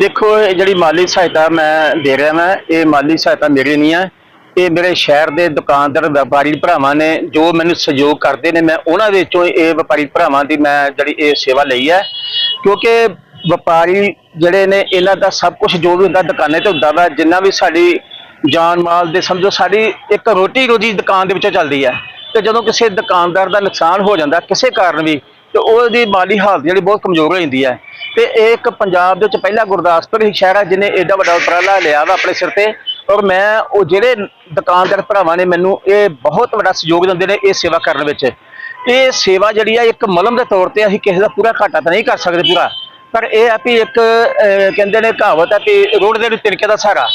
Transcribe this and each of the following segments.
ਦੇਖੋ, ਇਹ ਜਿਹੜੀ ਮਾਲੀ ਸਹਾਇਤਾ ਮੈਂ ਦੇ ਰਿਹਾ ਮੈਂ ਇਹ ਮਾਲੀ ਸਹਾਇਤਾ ਮੇਰੀ ਨਹੀਂ ਹੈ ਇਹ ਮੇਰੇ ਸ਼ਹਿਰ ਦੇ ਦੁਕਾਨਦਾਰ ਵਪਾਰੀ ਭਰਾਵਾਂ ਨੇ, ਜੋ ਮੈਨੂੰ ਸਹਿਯੋਗ ਕਰਦੇ ਨੇ, ਮੈਂ ਉਹਨਾਂ ਵਿੱਚੋਂ ਇਹ ਵਪਾਰੀ ਭਰਾਵਾਂ ਦੀ ਮੈਂ ਜਿਹੜੀ ਇਹ ਸੇਵਾ ਲਈ ਹੈ। ਕਿਉਂਕਿ ਵਪਾਰੀ ਜਿਹੜੇ ਨੇ, ਇਹਨਾਂ ਦਾ ਸਭ ਕੁਝ ਜੋ ਵੀ ਹੁੰਦਾ ਦੁਕਾਨੇ ਤੇ ਹੁੰਦਾ ਵਾ, ਜਿੰਨਾ ਵੀ ਸਾਡੀ ਜਾਨ ਮਾਲ ਦੇ, ਸਮਝੋ ਸਾਡੀ ਇੱਕ ਰੋਟੀ ਰੋਜੀ ਦੁਕਾਨ ਦੇ ਵਿੱਚੋਂ ਚੱਲਦੀ ਹੈ। ਤੇ ਜਦੋਂ ਕਿਸੇ ਦੁਕਾਨਦਾਰ ਦਾ ਨੁਕਸਾਨ ਹੋ ਜਾਂਦਾ ਕਿਸੇ ਕਾਰਨ ਵੀ, ਤੇ ਉਹਦੀ ਮਾਲੀ ਹਾਲਤ ਜਿਹੜੀ ਬਹੁਤ ਕਮਜ਼ੋਰ ਹੋ ਜਾਂਦੀ ਹੈ। ਤੇ ਇਹ ਇੱਕ ਪੰਜਾਬ ਦੇ ਵਿੱਚ ਪਹਿਲਾ ਗੁਰਦਾਸਪੁਰ ਹੀ ਸ਼ਹਿਰ ਹੈ ਜਿਹਨੇ ਐਡਾ ਵੱਡਾ ਉਪਰਾਲਾ ਲਿਆ ਵਾ ਆਪਣੇ ਸਿਰ ਤੇ। ਔਰ ਮੈਂ ਉਹ ਜਿਹੜੇ ਦੁਕਾਨਦਾਰ ਭਰਾਵਾਂ ਨੇ ਮੈਨੂੰ ਇਹ ਬਹੁਤ ਵੱਡਾ ਸਹਿਯੋਗ ਦਿੰਦੇ ਨੇ ਇਹ ਸੇਵਾ ਕਰਨ ਵਿੱਚ। ਇਹ ਸੇਵਾ ਜਿਹੜੀ ਆ, ਇੱਕ ਮਲਮ ਦੇ ਤੌਰ ਤੇ ਅਸੀਂ ਕਿਸੇ ਦਾ ਪੂਰਾ ਘਾਟਾ ਤਾਂ ਨਹੀਂ ਕਰ ਸਕਦੇ ਪੂਰਾ। ਪਰ ਇਹ ਆ ਵੀ ਇੱਕ ਕਹਿੰਦੇ ਨੇ ਕਹਾਵਤ ਹੈ ਕਿ ਰੋਡ ਦੇ ਵਿੱਚ ਤਿਨਕੇ ਦਾ ਸਹਾਰਾ।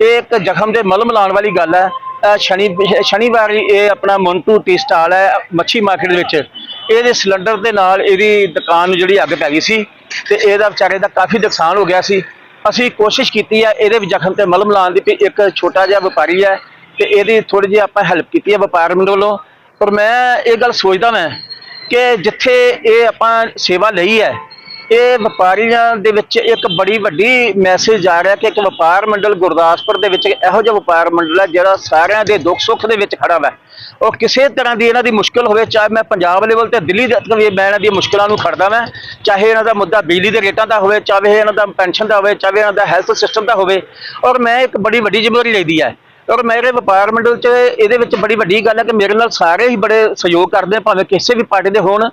ਇਹ ਇੱਕ ਜ਼ਖਮ ਦੇ ਮਲਮ ਲਾਉਣ ਵਾਲੀ ਗੱਲ ਹੈ ਸ਼ਨੀ, ਸ਼ਨੀਵਾਰ ਇਹ ਆਪਣਾ ਮੌਂਟੂ ਟੀ ਸਟਾਲ ਹੈ ਮੱਛੀ ਮਾਰਕੀਟ ਦੇ ਵਿੱਚ। ਇਹਦੇ ਸਿਲੰਡਰ ਦੇ ਨਾਲ ਇਹਦੀ ਦੁਕਾਨ ਨੂੰ ਜਿਹੜੀ ਅੱਗ ਪੈ ਗਈ ਸੀ ਤੇ ਇਹਦਾ ਵਿਚਾਰੇ ਦਾ ਕਾਫੀ ਨੁਕਸਾਨ ਹੋ ਗਿਆ ਸੀ। ਅਸੀਂ ਕੋਸ਼ਿਸ਼ ਕੀਤੀ ਹੈ ਇਹਦੇ ਵੀ ਜ਼ਖਮ ਤੇ ਮਲਮ ਲਾਉਣ ਦੀ ਵੀ ਇੱਕ ਛੋਟਾ ਜਿਹਾ ਵਪਾਰੀ ਹੈ ਤੇ ਇਹਦੀ ਥੋੜੀ ਜਿਹੀ ਆਪਾਂ ਹੈਲਪ ਕੀਤੀ ਹੈ ਵਪਾਰ ਮੰਡਲ ਵੱਲੋਂ। ਪਰ ਮੈਂ ਇਹ ਗੱਲ ਸੋਚਦਾ ਮੈਂ ਕਿ ਜਿੱਥੇ ਇਹ ਆਪਾਂ ਸੇਵਾ ਲਈ ਹੈ ਇਹ ਵਪਾਰੀਆਂ ਦੇ ਵਿੱਚ ਇੱਕ ਬੜੀ ਵੱਡੀ ਮੈਸੇਜ ਆ ਰਿਹਾ ਕਿ ਇੱਕ ਵਪਾਰ ਮੰਡਲ ਗੁਰਦਾਸਪੁਰ ਦੇ ਵਿੱਚ ਇਹੋ ਜਿਹਾ ਵਪਾਰ ਮੰਡਲ ਹੈ ਜਿਹੜਾ ਸਾਰਿਆਂ ਦੇ ਦੁੱਖ ਸੁੱਖ ਦੇ ਵਿੱਚ ਖੜਾ ਵਾ। ਉਹ ਕਿਸੇ ਤਰ੍ਹਾਂ ਦੀ ਇਹਨਾਂ ਦੀ ਮੁਸ਼ਕਲ ਹੋਵੇ, ਚਾਹੇ ਮੈਂ ਪੰਜਾਬ ਲੈਵਲ ਤੇ ਦਿੱਲੀ ਤੱਕ ਵੀ ਮੈਂ ਇਹਨਾਂ ਦੀਆਂ ਮੁਸ਼ਕਲਾਂ ਨੂੰ ਖੜਦਾ ਮੈਂ ਚਾਹੇ ਇਹਨਾਂ ਦਾ ਮੁੱਦਾ ਬਿਜਲੀ ਦੇ ਰੇਟਾਂ ਦਾ ਹੋਵੇ, ਚਾਹੇ ਇਹਨਾਂ ਦਾ ਪੈਨਸ਼ਨ ਦਾ ਹੋਵੇ, ਚਾਹੇ ਇਹਨਾਂ ਦਾ ਹੈਲਥ ਸਿਸਟਮ ਦਾ ਹੋਵੇ, ਔਰ ਮੈਂ ਇੱਕ ਬੜੀ ਵੱਡੀ ਜ਼ਿੰਮੇਵਾਰੀ ਲਈਦੀ ਹੈ ਔਰ ਮੇਰੇ ਵਪਾਰ ਮੰਡਲ 'ਚ ਇਹਦੇ ਵਿੱਚ ਬੜੀ ਵੱਡੀ ਗੱਲ ਹੈ ਕਿ ਮੇਰੇ ਨਾਲ ਸਾਰੇ ਹੀ ਬੜੇ ਸਹਿਯੋਗ ਕਰਦੇ ਭਾਵੇਂ ਕਿਸੇ ਵੀ ਪਾਰਟੀ ਦੇ ਹੋਣ,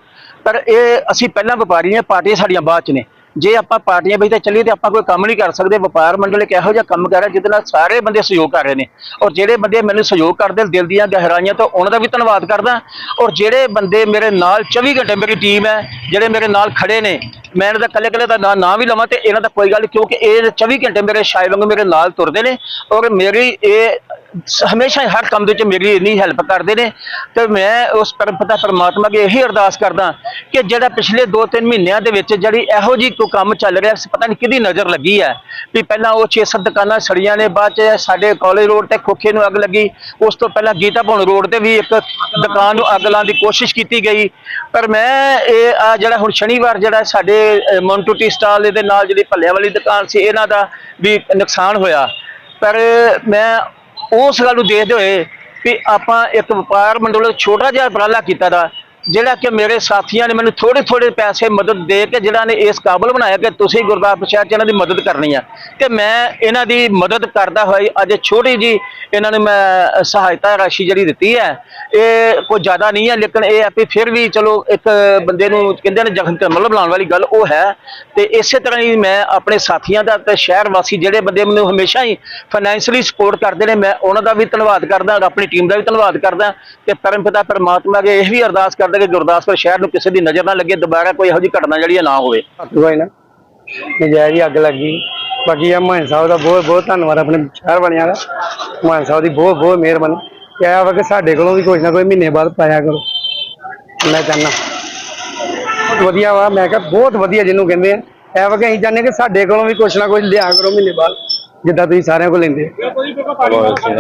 ਪਰ ਇਹ ਅਸੀਂ ਪਹਿਲਾਂ ਵਪਾਰੀ ਹਾਂ, ਪਾਰਟੀਆਂ ਸਾਡੀਆਂ ਬਾਅਦ 'ਚ ਨੇ। ਜੇ ਆਪਾਂ ਪਾਰਟੀਆਂ ਵਿੱਚ ਤਾਂ ਚੱਲੀਏ ਤੇ ਆਪਾਂ ਕੋਈ ਕੰਮ ਨਹੀਂ ਕਰ ਸਕਦੇ, ਵਪਾਰ ਮੰਡਲ ਇੱਕ ਇਹੋ ਜਿਹਾ ਕੰਮ ਕਰ ਰਿਹਾ ਜਿਹਦੇ ਨਾਲ ਸਾਰੇ ਬੰਦੇ ਸਹਿਯੋਗ ਕਰ ਰਹੇ ਨੇ। ਔਰ ਜਿਹੜੇ ਬੰਦੇ ਮੈਨੂੰ ਸਹਿਯੋਗ ਕਰਦੇ ਦਿਲ ਦੀਆਂ ਗਹਿਰਾਈਆਂ ਤੋਂ, ਉਹਨਾਂ ਦਾ ਵੀ ਧੰਨਵਾਦ ਕਰਦਾ। ਔਰ ਜਿਹੜੇ ਬੰਦੇ ਮੇਰੇ ਨਾਲ 24 ਘੰਟੇ ਮੇਰੀ ਟੀਮ ਹੈ, ਜਿਹੜੇ ਮੇਰੇ ਨਾਲ ਖੜੇ ਨੇ ਮੈਂ ਇਹਨਾਂ ਦਾ ਕੱਲੇ ਕੱਲੇ ਦਾ ਨਾਂ ਨਾ ਵੀ ਲਵਾਂ ਤੇ ਇਹਨਾਂ ਦਾ ਕੋਈ ਗੱਲ ਨੀ, ਕਿਉਂਕਿ ਇਹ 24 ਘੰਟੇ ਮੇਰੇ ਸ਼ਾਇ ਵਾਂਗੂ ਮੇਰੇ ਨਾਲ ਤੁਰਦੇ ਨੇ ਔਰ ਮੇਰੀ ਇਹ ਹਮੇਸ਼ਾ ਹੀ ਹਰ ਕੰਮ ਦੇ ਵਿੱਚ ਮੇਰੀ ਇੰਨੀ ਹੈਲਪ ਕਰਦੇ ਨੇ ਤੇ ਮੈਂ ਉਸ ਪਰਮ ਪਿਤਾ ਪਰਮਾਤਮਾ ਅੱਗੇ ਇਹੀ ਅਰਦਾਸ ਕਰਦਾ ਕਿ ਜਿਹੜਾ ਪਿਛਲੇ 2-3 ਮਹੀਨਿਆਂ ਦੇ ਵਿੱਚ ਜਿਹੜੀ ਇਹੋ ਜੀ ਕੋਈ ਕੰਮ ਚੱਲ ਰਿਹਾ ਪਤਾ ਨਹੀਂ ਕਿਹਦੀ ਨਜ਼ਰ ਲੱਗੀ ਹੈ ਵੀ ਪਹਿਲਾਂ ਉਹ 6-7 ਦੁਕਾਨਾਂ ਸੜੀਆਂ ਨੇ ਬਾਅਦ ਚ ਸਾਡੇ ਕਾਲਜ ਰੋਡ ਤੇ ਖੋਖੇ ਨੂੰ ਅੱਗ ਲੱਗੀ ਉਸ ਤੋਂ ਪਹਿਲਾਂ ਗੀਤਾ ਭਵਨ ਰੋਡ ਤੇ ਵੀ ਇੱਕ ਦੁਕਾਨ ਨੂੰ ਅੱਗ ਲਾਉਣ ਦੀ ਕੋਸ਼ਿਸ਼ ਕੀਤੀ ਗਈ। ਪਰ ਮੈਂ ਇਹ ਆ ਜਿਹੜਾ ਹੁਣ ਸ਼ਨੀਵਾਰ ਜਿਹੜਾ ਸਾਡੇ ਅ, ਮੌਂਟੂ ਟੀ ਸਟਾਲ ਦੇ ਨਾਲ ਜਿਹੜੀ ਭੱਲਿਆਂ ਵਾਲੀ ਦੁਕਾਨ ਸੀ ਇਹਨਾਂ ਦਾ ਵੀ ਨੁਕਸਾਨ ਹੋਇਆ। ਪਰ ਮੈਂ ਉਸ ਗੱਲ ਨੂੰ ਦੇਖਦੇ ਹੋਏ ਵੀ ਆਪਾਂ ਇੱਕ ਵਪਾਰ ਮੰਡਲ ਛੋਟਾ ਜਿਹਾ ਉਪਰਾਲਾ ਕੀਤਾ ਦਾ ਜਿਹੜਾ ਕਿ ਮੇਰੇ ਸਾਥੀਆਂ ਨੇ ਮੈਨੂੰ ਥੋੜੇ ਥੋੜੇ ਪੈਸੇ ਮਦਦ ਦੇ ਕੇ ਜਿਹੜਾ ਨੇ ਇਸ ਕਾਬਲ ਬਣਾਇਆ ਕਿ ਤੁਸੀਂ ਗੁਰਦਾਸਪੁਰ ਸ਼ਹਿਰ 'ਚ ਇਹਨਾਂ ਦੀ ਮਦਦ ਕਰਨੀ ਆ। ਕਿ ਮੈਂ ਇਹਨਾਂ ਦੀ ਮਦਦ ਕਰਦਾ ਹੋਈ ਅੱਜ ਛੋਟੀ ਜੀ ਇਹਨਾਂ ਨੇ ਮੈਂ ਸਹਾਇਤਾ ਰਾਸ਼ੀ ਜਿਹੜੀ ਦਿੱਤੀ ਹੈ, ਇਹ ਕੋਈ ਜ਼ਿਆਦਾ ਨਹੀਂ ਹੈ, ਲੇਕਿਨ ਇਹ ਹੈ ਵੀ ਫਿਰ ਵੀ ਚਲੋ ਇੱਕ ਬੰਦੇ ਨੂੰ ਕਹਿੰਦੇ ਨੇ ਜ਼ਖਮ ਤੇ ਮਲਮ ਲਾਉਣ ਵਾਲੀ ਗੱਲ ਉਹ ਹੈ। ਤੇ ਇਸੇ ਤਰ੍ਹਾਂ ਹੀ ਮੈਂ ਆਪਣੇ ਸਾਥੀਆਂ ਦਾ ਤੇ ਸ਼ਹਿਰ ਵਾਸੀ ਜਿਹੜੇ ਬੰਦੇ ਮੈਨੂੰ ਹਮੇਸ਼ਾ ਹੀ ਫਾਈਨੈਂਸ਼ਲੀ ਸਪੋਰਟ ਕਰਦੇ ਨੇ, ਮੈਂ ਉਹਨਾਂ ਦਾ ਵੀ ਧੰਨਵਾਦ ਕਰਦਾ, ਆਪਣੀ ਟੀਮ ਦਾ ਵੀ ਧੰਨਵਾਦ ਕਰਦਾ। ਤੇ ਪਰਮ ਪਿਤਾ ਪਰਮਾਤਮਾ ਅੱਗੇ ਇਹ ਵੀ ਅਰਦਾਸ ਕਰਦਾ ਕਿ ਗੁਰਦਾਸਪੁਰ ਸ਼ਹਿਰ ਨੂੰ ਕਿਸੇ ਦੀ ਨਜ਼ਰ ਨਾ ਲੱਗੇ, ਦੁਬਾਰਾ ਕੋਈ ਇਹੋ ਜਿਹੀ ਘਟਨਾ ਜਿਹੜੀ ਨਾ ਹੋਵੇ। ਹੋਈ ਨਾ। ਨਜਾਇਜ਼ ਹੀ ਅੱਗ ਲੱਗੀ ਬਾਕੀ ਆ ਮਾਨ ਸਾਹਿਬ ਦਾ ਬਹੁਤ ਬਹੁਤ ਧੰਨਵਾਦ, ਆਪਣੇ ਸ਼ਹਿਰ ਵਾਲਿਆਂ ਦਾ। ਮਾਨ ਸਾਹਿਬ ਦੀ ਬਹੁਤ ਬਹੁਤ ਮਿਹਰਬਾਨੀ। ਕਿਹਾ ਵਾ ਕਿ ਸਾਡੇ ਕੋਲੋਂ ਵੀ ਕੁਝ ਨਾ ਕੋਈ ਮਹੀਨੇ ਬਾਅਦ ਪਾਇਆ ਕਰੋ। ਮੈਂ ਚਾਹੁੰਦਾ। ਬਹੁਤ ਵਧੀਆ ਵਾ, ਮੈਂ ਕਿਹਾ ਬਹੁਤ ਵਧੀਆ ਜਿਹਨੂੰ ਕਹਿੰਦੇ ਆ। ਇਹ ਵਾ ਕਿ ਅਸੀਂ ਚਾਹੁੰਦੇ ਕਿ ਸਾਡੇ ਕੋਲੋਂ ਵੀ ਕੁਝ ਨਾ ਕੁਝ ਲਿਆ ਕਰੋ ਮਹੀਨੇ ਬਾਅਦ, ਜਿੱਦਾਂ ਤੁਸੀਂ ਸਾਰਿਆਂ ਕੋਲ ਲੈਂਦੇ ਆ।